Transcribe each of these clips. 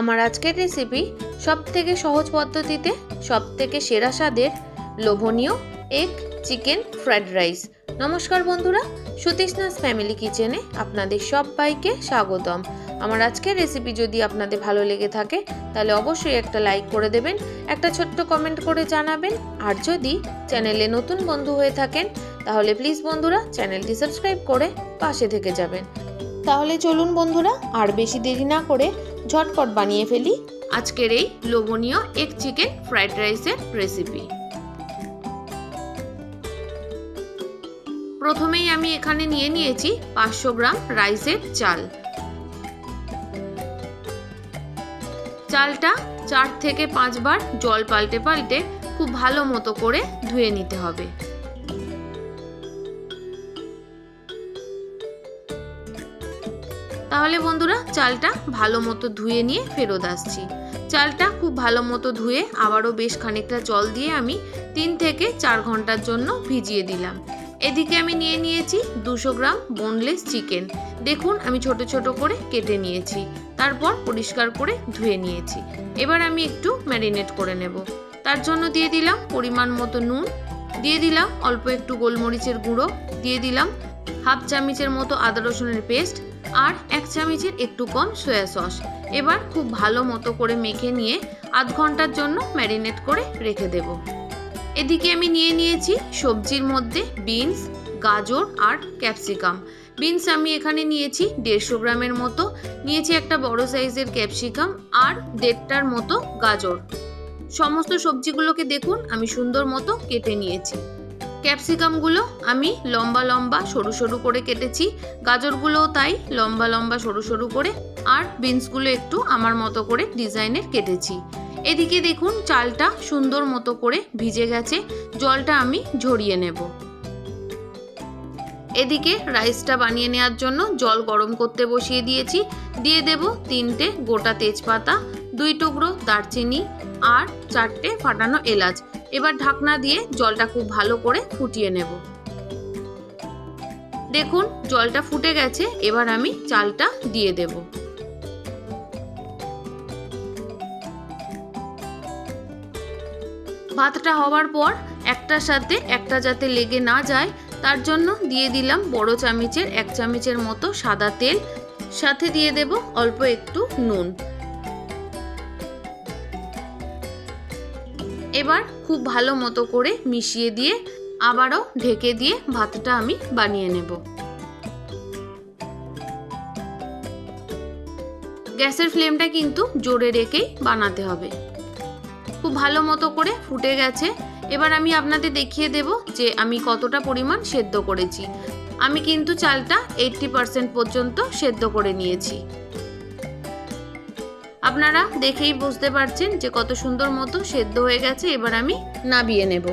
আমার আজকের রেসিপি সব থেকে সহজ পদ্ধতিতে সব থেকে সেরা স্বাদের লোভনীয় এগ চিকেন ফ্রাইড রাইস নমস্কার বন্ধুরা, সুতৃষ্ণাস ফ্যামিলি কিচেনে আপনাদের সবাইকে স্বাগতম। আমার আজকের রেসিপি যদি আপনাদের ভালো লেগে থাকে, তাহলে অবশ্যই একটা লাইক করে দেবেন, একটা ছোট্ট কমেন্ট করে জানাবেন। আর যদি চ্যানেলে নতুন বন্ধু হয়ে থাকেন, তাহলে প্লিজ বন্ধুরা চ্যানেলটি সাবস্ক্রাইব করে পাশে থেকে যাবেন। তাহলে চলুন বন্ধুরা, আর বেশি দেরি না করে ঝটপট বানিয়ে ফেলি। আজকের এই লোভনীয় এক চিকেন ফ্রাইড রাইসের রেসিপি প্রথমেই আমি এখানে নিয়ে নিয়েছি পাঁচশো গ্রাম রাইসের চাল। চালটা চার থেকে পাঁচবার জল পাল্টে পাল্টে খুব ভালো মতো করে ধুয়ে নিতে হবে। তাহলে বন্ধুরা চালটা ভালো মতো ধুয়ে নিয়ে ফেরত আসছি। চালটা খুব ভালো মতো ধুয়ে আবারও বেশ খানিকটা জল দিয়ে আমি তিন থেকে চার ঘণ্টার জন্য ভিজিয়ে দিলাম। এদিকে আমি নিয়ে নিয়েছি দুশো গ্রাম বোনলেস চিকেন দেখুন আমি ছোট ছোট করে কেটে নিয়েছি, তারপর পরিষ্কার করে ধুয়ে নিয়েছি। এবার আমি একটু ম্যারিনেট করে নেব। তার জন্য দিয়ে দিলাম পরিমাণ মতো নুন, দিয়ে দিলাম অল্প একটু গোলমরিচের গুঁড়ো, দিয়ে দিলাম হাফ চামচের মতো আদা রসুনের পেস্ট আর এক চামচের একটু কম সয়া সস এবার খুব ভালো মতো করে মেখে নিয়ে আধ ঘণ্টার জন্য ম্যারিনেট করে রেখে দেব। এদিকে আমি নিয়ে নিয়েছি সবজির মধ্যে বিনস গাজর আর ক্যাপসিকাম বিনস আমি এখানে নিয়েছি দেড়শো গ্রামের মতো। নিয়েছি একটা বড় সাইজের ক্যাপসিকাম আর দেড়টার মতো গাজর। সমস্ত সবজিগুলোকে দেখুন, আমি সুন্দর মতো কেটে নিয়েছি। ক্যাপসিকামগুলো আমি লম্বা লম্বা সরু সরু করে কেটেছি। গাজরগুলোও তাই লম্বা লম্বা সরু সরু করে আর বিনসগুলো একটু আমার মতো করে ডিজাইনের কেটেছি। এদিকে দেখুন চালটা সুন্দর মতো করে ভিজে গেছে। জলটা আমি ঝরিয়ে নেব। এদিকে রাইসটা বানিয়ে নেওয়ার জন্য জল গরম করতে বসিয়ে দিয়েছি। দিয়ে দেব তিনটে গোটা তেজপাতা, দুই টুকরো দারচিনি আর চারটে ফাটানো এলাচ। এবার ঢাকনা দিয়ে জলটা খুব ভালো করে ফুটিয়ে নেব। দেখুন, জলটা ফুটে গেছে, এবার আমি চালটা দিয়ে দেব। ভাতটা হওয়ার পর একটার সাথে একটা যাতে লেগে না যায়, তার জন্য দিয়ে দিলাম বড় চামচের, এক চামচের মতো সাদা তেল। সাথে দিয়ে দেব অল্প একটু নুন। খুব ভালো মতো করে মিশিয়ে দিয়ে আবারও ঢেকে দিয়ে ভাতটা আমি বানিয়ে নেব। গ্যাসের ফ্লেমটা কিন্তু জোরে রেখেই বানাতে হবে। খুব ভালো মতো করে ফুটে গেছে। এবার আমি আপনাদের দেখিয়ে দেব যে আমি কতটা পরিমাণ সেদ্ধ করেছি। আমি কিন্তু চালটা এইটটি পারসেন্ট পর্যন্ত সেদ্ধ করে নিয়েছি। আপনারা দেখেই বুঝতে পারছেন যে কত সুন্দর মতো সেদ্ধ হয়ে গেছে, এবার আমি নাবিয়ে নেব।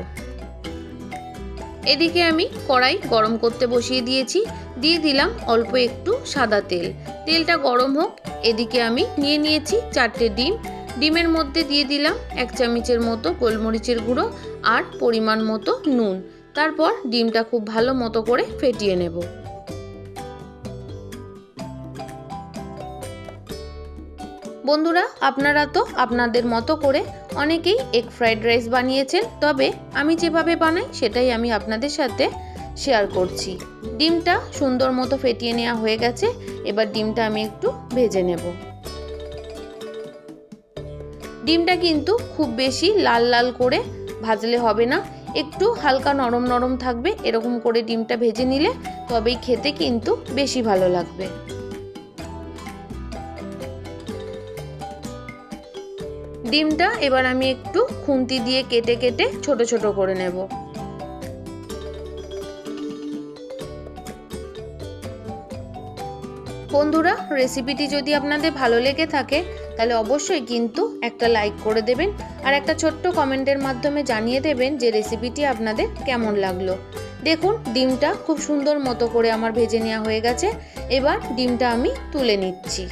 এদিকে আমি কড়াই গরম করতে বসিয়ে দিয়েছি, দিয়ে দিলাম অল্প একটু সাদা তেল। তেলটা গরম হোক, এদিকে আমি নিয়ে নিয়েছি চারটে ডিম। ডিমের মধ্যে দিয়ে দিলাম এক চামচের মতো গোলমরিচের গুঁড়ো আর পরিমাণ মতো নুন। তারপর ডিমটা খুব ভালো মতো করে ফেটিয়ে নেব। বন্ধুরা, আপনারা তো আপনাদের মতো করে অনেকেই এগ ফ্রাইড রাইস বানিয়েছেন, তবে আমি যেভাবে বানাই সেটাই আমি আপনাদের সাথে শেয়ার করছি। ডিমটা সুন্দর মতো ফেটিয়ে নেওয়া হয়ে গেছে, এবার ডিমটা আমি একটু ভেজে নেব। ডিমটা কিন্তু খুব বেশি লাল লাল করে ভাজলে হবে না, একটু হালকা নরম নরম থাকবে, এরকম করে ডিমটা ভেজে নিলে তবেই খেতে কিন্তু বেশি ভালো লাগবে। ডিমটা এবার আমি একটু খুন্তি দিয়ে কেটে কেটে ছোট ছোট করে নেব। বন্ধুরা, রেসিপিটি যদি আপনাদের ভালো লেগে থাকে, তাহলে অবশ্যই কিন্তু একটা লাইক করে দেবেন আর একটা ছোট্ট কমেন্টের মাধ্যমে জানিয়ে দেবেন যে রেসিপিটি আপনাদের কেমন লাগল। দেখুন, ডিমটা খুব সুন্দর মতো করে আমার ভেজে নেওয়া হয়ে গেছে। এবার ডিমটা আমি তুলে নিচ্ছি।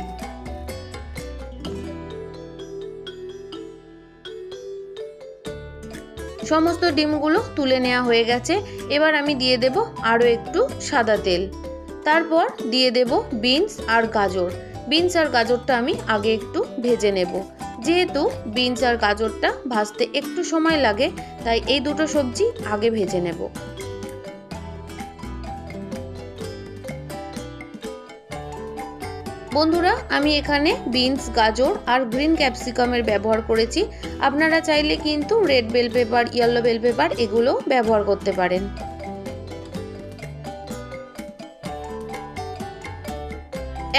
সমস্ত ডিমগুলো তুলে নেওয়া হয়ে গেছে। এবার আমি দিয়ে দেব আরও একটু সাদা তেল। তারপর দিয়ে দেব বিনস আর গাজর। বিনস আর গাজরটা আমি আগে একটু ভেজে নেব। যেহেতু বিনস আর গাজরটা ভাজতে একটু সময় লাগে, তাই এই দুটো সবজি আগে ভেজে নেব। বন্ধুরা, আমি এখানে বিনস, গাজর আর গ্রিন ক্যাপসিকামের ব্যবহার করেছি। আপনারা চাইলে কিন্তু red bell pepper, yellow bell pepper এগুলো ব্যবহার করতে পারেন।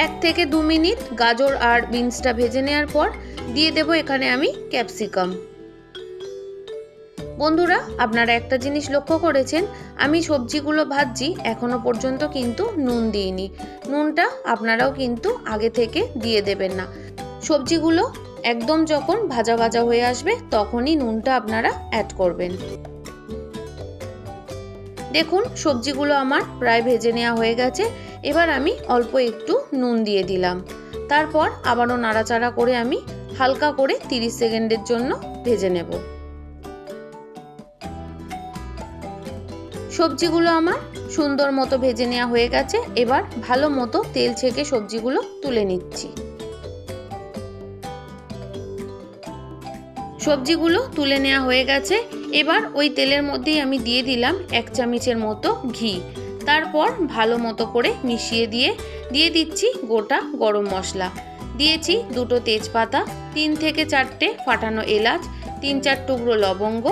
এক থেকে দু মিনিট গাজর আর বিনসটা ভেজে নেওয়ার পর দিয়ে দেব এখানে আমি ক্যাপসিকাম। বন্ধুরা, আপনারা একটা জিনিস লক্ষ্য করেছেন, আমি সবজিগুলো ভাজছি, এখনও পর্যন্ত কিন্তু নুন দিইনি। নুনটা আপনারাও কিন্তু আগে থেকে দিয়ে দেবেন না। সবজিগুলো একদম যখন ভাজা ভাজা হয়ে আসবে, তখনই নুনটা আপনারা অ্যাড করবেন। দেখুন, সবজিগুলো আমার প্রায় ভেজে নেওয়া হয়ে গেছে, এবার আমি অল্প একটু নুন দিয়ে দিলাম। তারপর আবারও নাড়াচাড়া করে আমি হালকা করে 30 সেকেন্ডের জন্য ভেজে নেব। সবজিগুলো আমার সুন্দর মতো ভেজে নেওয়া হয়ে গেছে। এবার ভালো মতো তেল ছেঁকে সবজিগুলো তুলে নিচ্ছি। সবজিগুলো তুলে নেওয়া হয়ে গেছে। এবার ওই তেলের মধ্যেই আমি দিয়ে দিলাম এক চামচের মতো ঘি। তারপর ভালো মতো করে মিশিয়ে দিয়ে দিয়ে দিচ্ছি গোটা গরম মশলা। দিয়েছি দুটো তেজপাতা, তিন থেকে চারটে ফাটানো এলাচ, তিন চার টুকরো লবঙ্গ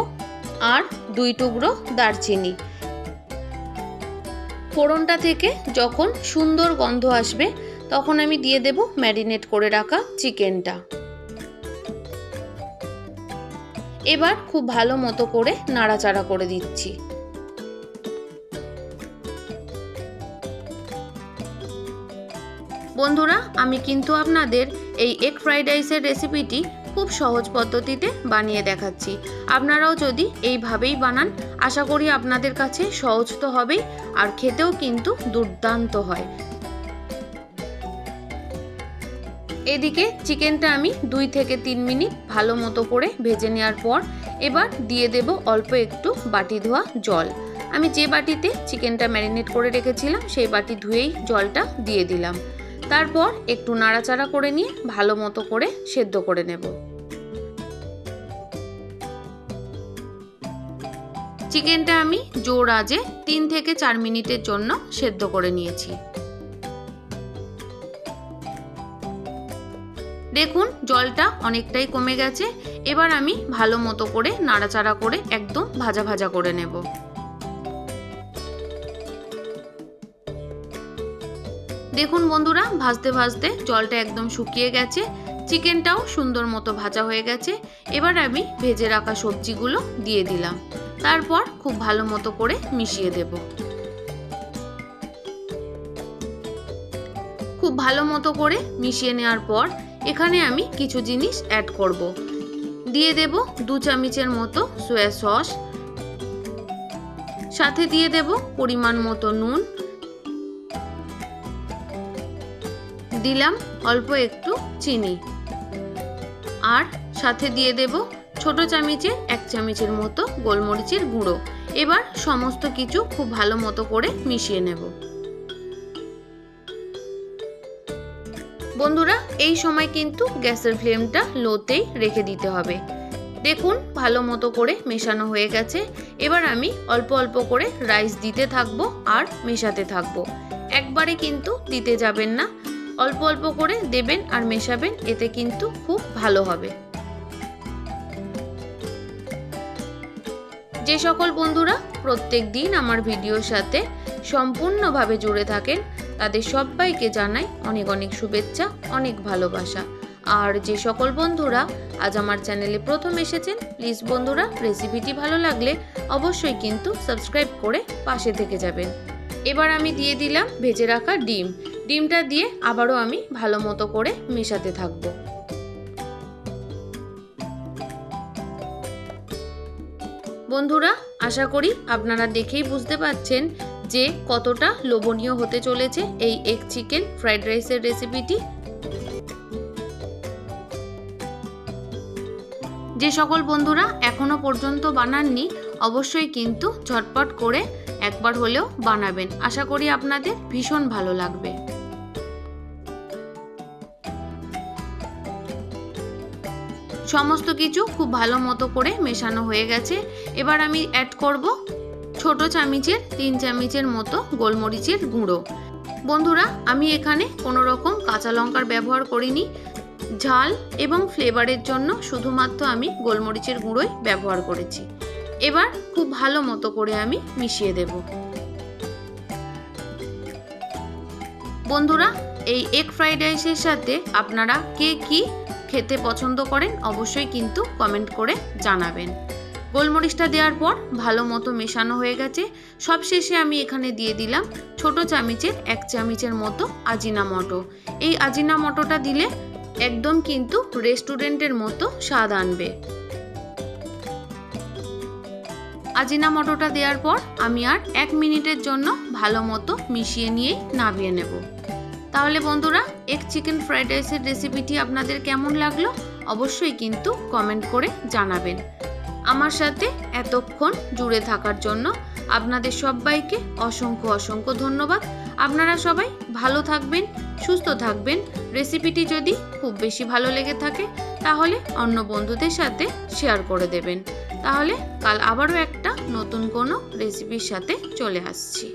আর দুই টুকরো দারচিনি। ফোড়নটা থেকে যখন সুন্দর গন্ধ আসবে, তখন আমি দিয়ে দেব ম্যারিনেট করে রাখা চিকেনটা। এবার খুব ভালো মতো করে নাড়াচাড়া করে দিচ্ছি। বন্ধুরা, আমি কিন্তু আপনাদের এই এগ ফ্রাইড রাইসের রেসিপিটি খুব সহজ পদ্ধতিতে বানিয়ে দেখাচ্ছি। আপনারাও যদি এইভাবেই বানান, আশা করি আপনাদের কাছে সহজ তো হবেই, আর খেতেও কিন্তু দুর্দান্ত হয়। এদিকে চিকেনটা আমি দুই থেকে তিন মিনিট ভালো মতো করে ভেজে নেওয়ার পর এবার দিয়ে দেব অল্প একটু বাটি ধোয়া জল। আমি যে বাটিতে চিকেনটা ম্যারিনেট করে রেখেছিলাম, সেই বাটি ধুয়েই জলটা দিয়ে দিলাম। তারপর একটু নাড়াচাড়া করে নিয়ে ভালো মতো করে সেদ্ধ করে নেব। চিকেনটা আমি জোর আজে তিন থেকে চার মিনিটের জন্য সেদ্ধ করে নিয়েছি। দেখুন, জলটা অনেকটাই কমে গেছে। এবার আমি ভালো মতো করে নাড়াচাড়া করে একদম ভাজা ভাজা করে নেব। দেখুন বন্ধুরা, ভাজতে ভাজতে জলটা একদম শুকিয়ে গেছে, চিকেনটাও সুন্দর মতো ভাজা হয়ে গেছে। এবার আমি ভেজে রাখা সবজিগুলো দিয়ে দিলাম। তারপর খুব ভালো মতো করে মিশিয়ে দেব। খুব ভালো মতো করে মিশিয়ে নেওয়ার পর এখানে আমি কিছু জিনিস অ্যাড করব। দিয়ে দেব দু চামচের মতো সোয়া সস সাথে দিয়ে দেব পরিমাণ মতো নুন। দিলাম অল্প একটু চিনি। আর সাথে দিয়ে দেব ছোট চামচের এক চামচের মতো গোলমরিচের গুঁড়ো। এবার সমস্ত কিছু খুব ভালো মতো করে মিশিয়ে নেব। বন্ধুরা, এই সময় কিন্তু গ্যাসের ফ্লেমটা লোতেই রেখে দিতে হবে। দেখুন, ভালো মতো করে মেশানো হয়ে গেছে। এবার আমি অল্প অল্প করে রাইস দিতে থাকব আর মেশাতে থাকব। একবারে কিন্তু দিতে যাবেন না। অল্প অল্প করে দেবেন আর মেশাবেন, এতে কিন্তু খুব ভালো হবে। যে সকল বন্ধুরা প্রত্যেক দিন আমার ভিডিওর সাথে সম্পূর্ণভাবে জুড়ে থাকেন, তাদের সবাইকে জানাই অনেক অনেক শুভেচ্ছা, অনেক ভালোবাসা। আর যে সকল বন্ধুরা আজ আমার চ্যানেলে প্রথম এসেছেন, প্লিজ বন্ধুরা, রেসিপিটি ভালো লাগলে অবশ্যই কিন্তু সাবস্ক্রাইব করে পাশে থেকে যাবেন। এবার আমি দিয়ে দিলাম ভেজে রাখা ডিম। ডিমটা দিয়ে আবারও আমি ভালো মতো করে মেশাতে থাকব। বন্ধুরা, আশা করি আপনারা দেখেই বুঝতে পাচ্ছেন যে কতটা লোভনীয় হতে চলেছে এই এগ চিকেন ফ্রাইড রাইসের রেসিপিটি যে সকল বন্ধুরা এখনও পর্যন্ত বানাননি, অবশ্যই কিন্তু ঝটপট করে একবার হলেও বানাবেন। আশা করি আপনাদের ভীষণ ভালো লাগবে। সমস্ত কিছু খুব ভালো মতো করে মেশানো হয়ে গেছে। এবার আমি অ্যাড করব ছোট চামিচের, তিন চামিচের মতো গোলমরিচের গুঁড়ো। বন্ধুরা, আমি এখানে কোনো রকম কাঁচা লঙ্কার ব্যবহার করিনি। ঝাল এবং ফ্লেভারের জন্য শুধুমাত্র আমি গোলমরিচের গুঁড়োই ব্যবহার করেছি। এবার খুব ভালো মতো করে আমি মিশিয়ে দেব। বন্ধুরা, এই এগ ফ্রাইড রাইসের সাথে আপনারা কে কি খেতে পছন্দ করেন অবশ্যই কিন্তু কমেন্ট করে জানাবেন। গোলমরিচটা দেওয়ার পর ভালো মতো মেশানো হয়ে গেছে। সব শেষে আমি এখানে দিয়ে দিলাম ছোট চামিচের এক চামিচের মতো আজিনা মটো। এই আজিনা মটোটা দিলে একদম কিন্তু রেস্টুরেন্টের মতো স্বাদ আনবে। আজিনা মটোটা দেওয়ার পর আমি আর এক মিনিটের জন্য ভালো মতো মিশিয়ে নিয়ে নামিয়ে নেব। তাহলে বন্ধুরা এক চিকেন ফ্রাইড রাইসের রেসিপিটি আপনাদের কেমন লাগল? অবশ্যই কিন্তু কমেন্ট করে জানাবেন। আমার সাথে এতক্ষণ জুড়ে থাকার জন্য আপনাদের সবাইকে অসংখ্য অসংখ্য ধন্যবাদ। আপনারা সবাই ভালো থাকবেন, সুস্থ থাকবেন। রেসিপিটি যদি খুব বেশি ভালো লেগে থাকে, তাহলে অন্য বন্ধুদের সাথে শেয়ার করে দেবেন। তাহলে কাল আবারও একটা নতুন কোনো রেসিপির সাথে চলে আসছি।